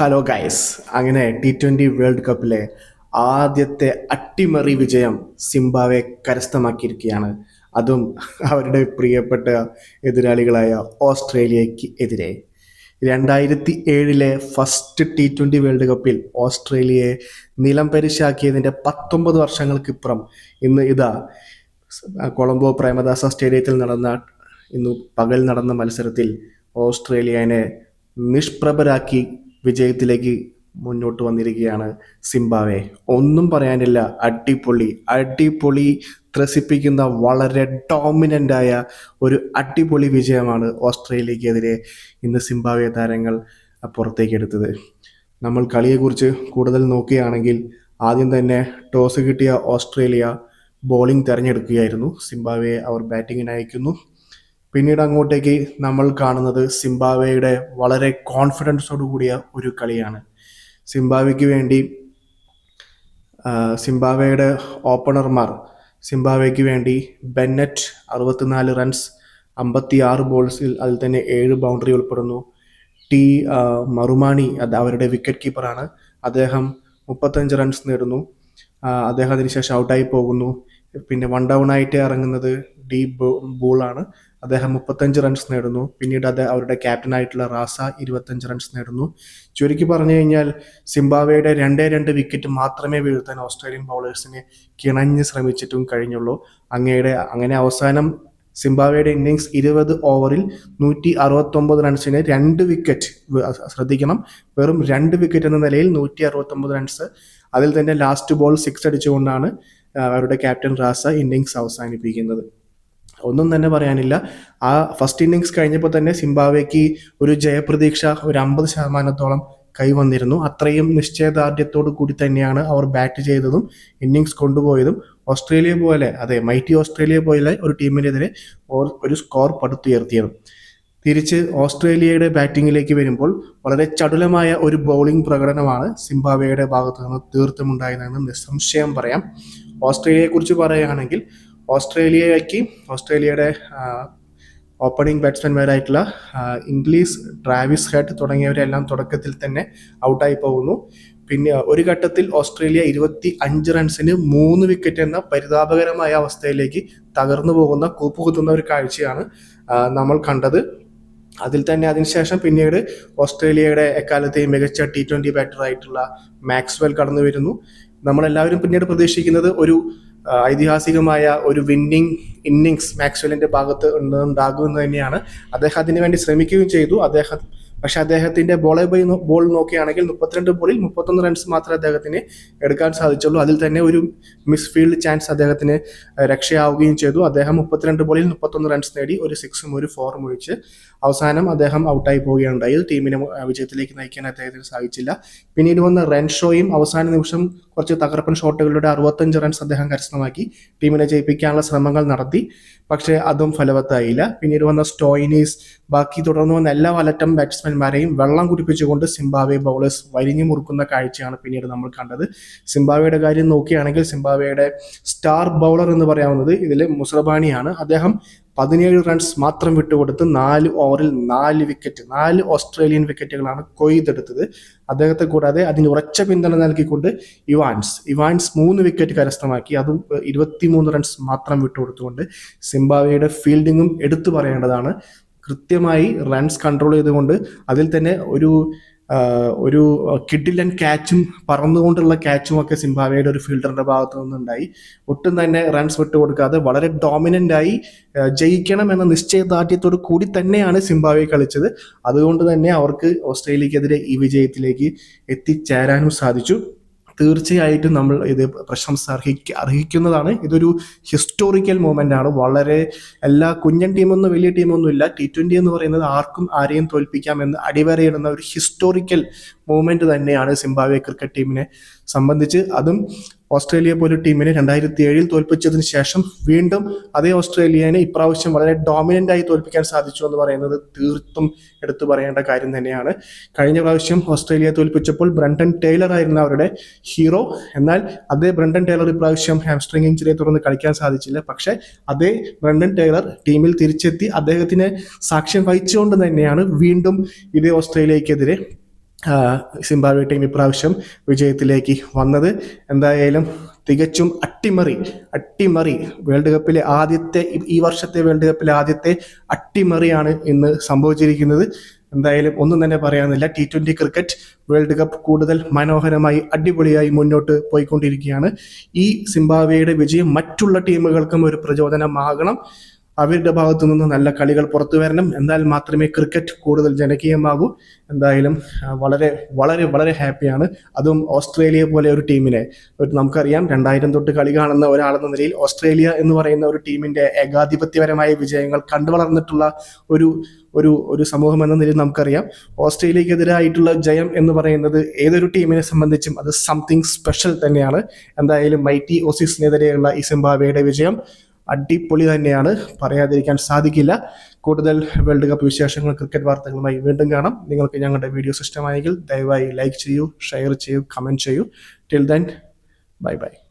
Hello guys അങ്ങനെ T twenty world കപ്പിലെ ആദ്യത്തെ അട്ടിമറി വിജയം സിംബാവെ കരസ്ഥമാക്കിയിരിക്കുകയാണ്. അതും അവരുടെ പ്രിയപ്പെട്ട എതിരാളികളായ ഓസ്ട്രേലിയയ്ക്ക് എതിരെ. രണ്ടായിരത്തി ഏഴിലെ ഫസ്റ്റ് ടി ട്വന്റി വേൾഡ് കപ്പിൽ ഓസ്ട്രേലിയയെ നിലം പരിശാക്കിയതിന്റെ പത്തൊമ്പത് വർഷങ്ങൾക്കിപ്പുറം ഇന്ന് ഇതാ കൊളംബോ പ്രേമദാസ സ്റ്റേഡിയത്തിൽ നടന്ന ഇന്ന് പകൽ നടന്ന മത്സരത്തിൽ ഓസ്ട്രേലിയനെ നിഷ്പ്രഭരാക്കി വിജയത്തിലേക്ക് മുന്നോട്ട് വന്നിരിക്കുകയാണ് സിംബാവെ. ഒന്നും പറയാനില്ല. അടിപൊളി. അടിപൊളി ത്രസിപ്പിക്കുന്ന വളരെ ഡോമിനന്റ് ആയ ഒരു അടിപൊളി വിജയമാണ് ഓസ്ട്രേലിയക്കെതിരെ ഇന്ന് സിംബാവെ താരങ്ങൾ പുറത്തേക്ക് എടുത്തത് നമ്മൾ കളിയെക്കുറിച്ച് കൂടുതൽ നോക്കുകയാണെങ്കിൽ ആദ്യം തന്നെ ടോസ് കിട്ടിയ ഓസ്ട്രേലിയ ബോളിംഗ് തിരഞ്ഞെടുക്കുകയായിരുന്നു. സിംബാവെ അവർ ബാറ്റിങ്ങിന് അയക്കുന്നു പിന്നീട് അങ്ങോട്ടേക്ക് നമ്മൾ കാണുന്നത് സിംബാബ്വേയുടെ വളരെ കോൺഫിഡൻസോട് കൂടിയ ഒരു കളിയാണ്. സിംബാബ്വേക്ക് വേണ്ടി സിംബാവയുടെ ഓപ്പണർമാർ സിംബാബ്വേക്ക് വേണ്ടി ബെന്നറ്റ് അറുപത്തിനാല് റൺസ് അമ്പത്തി ആറ് ബോൾസിൽ അതിൽ തന്നെ ഏഴ് ബൗണ്ടറി ഉൾപ്പെടുന്നു. ടി മറുമാണി അത് അവരുടെ വിക്കറ്റ് കീപ്പറാണ് അദ്ദേഹം മുപ്പത്തഞ്ച് റൺസ് നേടുന്നു. അദ്ദേഹം അതിനുശേഷം ഔട്ടായി പോകുന്നു. പിന്നെ വൺ ഡൗൺ ആയിട്ട് ഇറങ്ങുന്നത് ഡി ആണ്. അദ്ദേഹം മുപ്പത്തഞ്ച് റൺസ് നേടുന്നു. പിന്നീട് അത് അവരുടെ ക്യാപ്റ്റനായിട്ടുള്ള റാസ ഇരുപത്തഞ്ച് റൺസ് നേടുന്നു. ചുരുക്കി പറഞ്ഞു കഴിഞ്ഞാൽ സിംബാബ്വേയുടെ രണ്ടേ രണ്ട് വിക്കറ്റ് മാത്രമേ വീഴ്ത്താൻ ഓസ്ട്രേലിയൻ ബൗളേഴ്സിനെ കിണഞ്ഞ് ശ്രമിച്ചിട്ടും കഴിഞ്ഞുള്ളൂ. അങ്ങയുടെ അങ്ങനെ അവസാനം സിംബാബ്വേയുടെ ഇന്നിങ്സ് ഇരുപത് ഓവറിൽ നൂറ്റി അറുപത്തൊമ്പത് റൺസിന് രണ്ട് വിക്കറ്റ് ശ്രദ്ധിക്കണം. വെറും രണ്ട് വിക്കറ്റ് എന്ന നിലയിൽ നൂറ്റി അറുപത്തൊമ്പത് റൺസ് അതിൽ തന്നെ ലാസ്റ്റ് ബോൾ സിക്സ് അടിച്ചുകൊണ്ടാണ് അവരുടെ ക്യാപ്റ്റൻ റാസ ഇന്നിങ്സ് അവസാനിപ്പിക്കുന്നത്. ഒന്നും തന്നെ പറയാനില്ല. ആ ഫസ്റ്റ് ഇന്നിങ്സ് കഴിഞ്ഞപ്പോൾ തന്നെ സിംബാവേക്ക് ഒരു ജയപ്രതീക്ഷ ഒരു അമ്പത് ശതമാനത്തോളം കൈവന്നിരുന്നു. അത്രയും നിശ്ചയദാർഢ്യത്തോടു കൂടി തന്നെയാണ് അവർ ബാറ്റ് ചെയ്തതും ഇന്നിങ്സ് കൊണ്ടുപോയതും. ഓസ്ട്രേലിയ പോലെ അതെ മൈറ്റി ഓസ്ട്രേലിയ പോലെ ഒരു ടീമിനെതിരെ ഒരു സ്കോർ പടുത്തുയർത്തിയതും. തിരിച്ച് ഓസ്ട്രേലിയയുടെ ബാറ്റിങ്ങിലേക്ക് വരുമ്പോൾ വളരെ ചടുലമായ ഒരു ബൗളിംഗ് പ്രകടനമാണ് സിംബാബ്വേയുടെ ഭാഗത്തു നിന്ന് തീർത്തുമുണ്ടായതെന്ന് നിസ്സംശയം പറയാം. ഓസ്ട്രേലിയയെക്കുറിച്ച് പറയുകയാണെങ്കിൽ ഓസ്ട്രേലിയയ്ക്ക് ഓസ്ട്രേലിയയുടെ ഓപ്പണിംഗ് ബാറ്റ്സ്മാൻമാരായിട്ടുള്ള ഇംഗ്ലീഷ് ട്രാവിസ് ഹെഡ് തുടങ്ങിയവരെല്ലാം തുടക്കത്തിൽ തന്നെ ഔട്ടായി പോകുന്നു. പിന്നെ ഒരു ഘട്ടത്തിൽ ഓസ്ട്രേലിയ ഇരുപത്തി അഞ്ച് റൺസിന് മൂന്ന് വിക്കറ്റ് എന്ന പരിതാപകരമായ അവസ്ഥയിലേക്ക് തകർന്നു പോകുന്ന കൂപ്പുകുത്തുന്ന ഒരു കാഴ്ചയാണ് നമ്മൾ കണ്ടത്. അതിൽ തന്നെ അതിനുശേഷം പിന്നീട് ഓസ്ട്രേലിയയുടെ എക്കാലത്തെയും മികച്ച ടി ബാറ്റർ ആയിട്ടുള്ള മാക്സ്വെൽ കടന്നു വരുന്നു നമ്മളെല്ലാവരും പിന്നീട് പ്രതീക്ഷിക്കുന്നത് ഒരു ഐതിഹാസികമായ ഒരു വിന്നിങ് ഇന്നിങ്സ് മാക്സ്വെല്ലിന്റെ ഭാഗത്ത് ഉണ്ടാകുമെന്ന് തന്നെയാണ്. അദ്ദേഹം അതിനു വേണ്ടി ശ്രമിക്കുകയും ചെയ്തു. അദ്ദേഹം പക്ഷെ അദ്ദേഹത്തിന്റെ ബോളെ ബൈ ബോൾ നോക്കുകയാണെങ്കിൽ മുപ്പത്തിരണ്ട് ബോളിൽ മുപ്പത്തൊന്ന് റൺസ് മാത്രമേ അദ്ദേഹത്തിന് എടുക്കാൻ സാധിച്ചുള്ളൂ. അതിൽ തന്നെ ഒരു മിസ് ഫീൽഡ് ചാൻസ് അദ്ദേഹത്തിന് രക്ഷയാവുകയും ചെയ്തു. അദ്ദേഹം മുപ്പത്തിരണ്ട് ബോളിൽ മുപ്പത്തൊന്ന് റൺസ് നേടി ഒരു സിക്സും ഒരു ഫോറും ഒഴിച്ച് അവസാനം അദ്ദേഹം ഔട്ടായി പോവുകയുണ്ടായി. ടീമിനെ വിജയത്തിലേക്ക് നയിക്കാൻ അദ്ദേഹത്തിന് സാധിച്ചില്ല. പിന്നീട് വന്ന റൺ ഷോയും അവസാന നിമിഷം കുറച്ച് തകർപ്പൻ ഷോട്ടുകളുടെ അറുപത്തഞ്ച് റൺസ് അദ്ദേഹം കരസ്ഥമാക്കി. ടീമിനെ ജയിപ്പിക്കാനുള്ള ശ്രമങ്ങൾ നടത്തി പക്ഷേ അതും ഫലവത്തായില്ല. പിന്നീട് വന്ന സ്റ്റോയിനീസ് ബാക്കി തുടർന്ന് വന്ന എല്ലാ വലറ്റം ബാറ്റ്സ്മാൻമാരെയും വെള്ളം കുടിപ്പിച്ചുകൊണ്ട് സിംബാബ്വെ ബൗളേഴ്സ് വരിഞ്ഞു മുറുക്കുന്ന കാഴ്ചയാണ് പിന്നീട് നമ്മൾ കണ്ടത്. സിംബാവയുടെ കാര്യം നോക്കുകയാണെങ്കിൽ സിംബാവയുടെ സ്റ്റാർ ബൗളർ എന്ന് പറയാവുന്നത് ഇതിൽ മുസ്രബാണിയാണ് അദ്ദേഹം പതിനേഴ് റൺസ് മാത്രം വിട്ടുകൊടുത്ത് നാല് ഓവറിൽ നാല് വിക്കറ്റ് നാല് ഓസ്ട്രേലിയൻ വിക്കറ്റുകളാണ് കൊയ്തെടുത്തത്. അദ്ദേഹത്തെ കൂടാതെ അതിന് ഉറച്ച പിന്തുണ നൽകിക്കൊണ്ട് ഇവാൻസ് ഇവാൻസ് മൂന്ന് വിക്കറ്റ് കരസ്ഥമാക്കി. അതും ഇരുപത്തിമൂന്ന് റൺസ് മാത്രം വിട്ടുകൊടുത്തുകൊണ്ട് സിംബാബ്വേയുടെ ഫീൽഡിങ്ങും എടുത്തു പറയേണ്ടതാണ്. കൃത്യമായി റൺസ് കൺട്രോൾ ചെയ്തുകൊണ്ട് അതിൽ തന്നെ ഒരു ഒരു കിഡിലൻ ക്യാച്ചും പറന്നുകൊണ്ടുള്ള ക്യാച്ചും ഒക്കെ സിംബാബ്വേയുടെ ഒരു ഫീൽഡറിന്റെ ഭാഗത്തു നിന്നുണ്ടായി. ഒട്ടും തന്നെ റൺസ് വിട്ടുകൊടുക്കാതെ വളരെ ഡോമിനന്റ് ആയി ജയിക്കണം എന്ന നിശ്ചയദാർഢ്യത്തോട് കൂടി തന്നെയാണ് സിംബാബ്വെ കളിച്ചത്. അതുകൊണ്ട് തന്നെ അവർക്ക് ഓസ്ട്രേലിയക്കെതിരെ ഈ വിജയത്തിലേക്ക് എത്തിച്ചേരാനും സാധിച്ചു. തീർച്ചയായിട്ടും നമ്മൾ ഇത് പ്രശംസ അർഹിക്ക അർഹിക്കുന്നതാണ്. ഇതൊരു ഹിസ്റ്റോറിക്കൽ മൂമെന്റ് ആണ്. വളരെ എല്ലാ കുഞ്ഞൻ ടീമൊന്നും വലിയ ടീമൊന്നും ഇല്ല. ടി ട്വന്റി എന്ന് പറയുന്നത് ആർക്കും ആരെയും തോൽപ്പിക്കാം എന്ന് അടിവരയിടുന്ന ഒരു ഹിസ്റ്റോറിക്കൽ മൂമെന്റ് തന്നെയാണ് സിംബാബ്വെ ക്രിക്കറ്റ് ടീമിനെ സംബന്ധിച്ച് അതും ഓസ്ട്രേലിയ പോലെ ടീമിനെ രണ്ടായിരത്തി ഏഴിൽ തോൽപ്പിച്ചതിന് ശേഷം വീണ്ടും അതേ ഓസ്ട്രേലിയനെ ഇപ്രാവശ്യം വളരെ ഡോമിനന്റ് ആയി തോൽപ്പിക്കാൻ സാധിച്ചു എന്ന് പറയുന്നത് തീർത്തും എടുത്തു പറയേണ്ട കാര്യം തന്നെയാണ്. കഴിഞ്ഞ പ്രാവശ്യം ഓസ്ട്രേലിയ തോൽപ്പിച്ചപ്പോൾ ബ്രണ്ടൻ ടൈലർ ആയിരുന്നു അവരുടെ ഹീറോ. എന്നാൽ അതേ ബ്രണ്ടൻ ടൈലർ ഇപ്രാവശ്യം ഹാംസ്ട്രിങ് ഇഞ്ചുറിയെ തുടർന്ന് കളിക്കാൻ സാധിച്ചില്ല. പക്ഷേ അതേ ബ്രണ്ടൻ ടൈലർ ടീമിൽ തിരിച്ചെത്തി അദ്ദേഹത്തിന് സാക്ഷ്യം വഹിച്ചുകൊണ്ട് തന്നെയാണ് വീണ്ടും ഇതേ ഓസ്ട്രേലിയക്കെതിരെ സിംബാബ്വെ ടീം ഇപ്രാവശ്യം വിജയത്തിലേക്ക് വന്നത്. എന്തായാലും തികച്ചും അട്ടിമറി അട്ടിമറി വേൾഡ് കപ്പിലെ ആദ്യത്തെ ഈ- വർഷത്തെ വേൾഡ് കപ്പിലെ ആദ്യത്തെ അട്ടിമറിയാണ് ഇന്ന് സംഭവിച്ചിരിക്കുന്നത്. എന്തായാലും ഒന്നും തന്നെ പറയാനില്ല. T twenty cricket world cup കൂടുതൽ മനോഹരമായി അടിപൊളിയായി മുന്നോട്ട് പോയിക്കൊണ്ടിരിക്കുകയാണ്. ഈ സിംബാബ്വേയുടെ വിജയം മറ്റുള്ള ടീമുകൾക്കും ഒരു പ്രചോദനമാകണം. അവരുടെ ഭാഗത്തു നിന്ന് നല്ല കളികൾ പുറത്തു വരണം. എന്നാൽ മാത്രമേ ക്രിക്കറ്റ് കൂടുതൽ ജനകീയമാകൂ. എന്തായാലും വളരെ വളരെ വളരെ ഹാപ്പിയാണ് അതും ഓസ്ട്രേലിയ പോലെ ഒരു ടീമിനെ നമുക്കറിയാം രണ്ടായിരം തൊട്ട് കളി കാണുന്ന ഒരാളെന്ന നിലയിൽ ഓസ്ട്രേലിയ എന്ന് പറയുന്ന ഒരു ടീമിന്റെ ഏകാധിപത്യപരമായ വിജയങ്ങൾ കണ്ടു വളർന്നിട്ടുള്ള ഒരു ഒരു ഒരു സമൂഹം എന്ന നിലയിൽ നമുക്കറിയാം. ഓസ്ട്രേലിയക്കെതിരായിട്ടുള്ള ജയം എന്ന് പറയുന്നത് ഏതൊരു ടീമിനെ സംബന്ധിച്ചും അത് സംതിങ് സ്പെഷ്യൽ തന്നെയാണ്. എന്തായാലും മൈറ്റി ഓസീസിനെതിരെയുള്ള ഈ സിംബാബ്വേയുടെ വിജയം. അടിപൊളി തന്നെയാണ്. പറയാതിരിക്കാൻ സാധിക്കില്ല. കൂടുതൽ വേൾഡ് കപ്പ് വിശേഷങ്ങൾ ക്രിക്കറ്റ് വാർത്തകളുമായി വീണ്ടും കാണാം. നിങ്ങൾക്ക് ഞങ്ങളുടെ വീഡിയോ ഇഷ്ടമായെങ്കിൽ ദയവായി ലൈക്ക് ചെയ്യൂ ഷെയർ ചെയ്യൂ കമന്റ് ചെയ്യൂ. Till then bye bye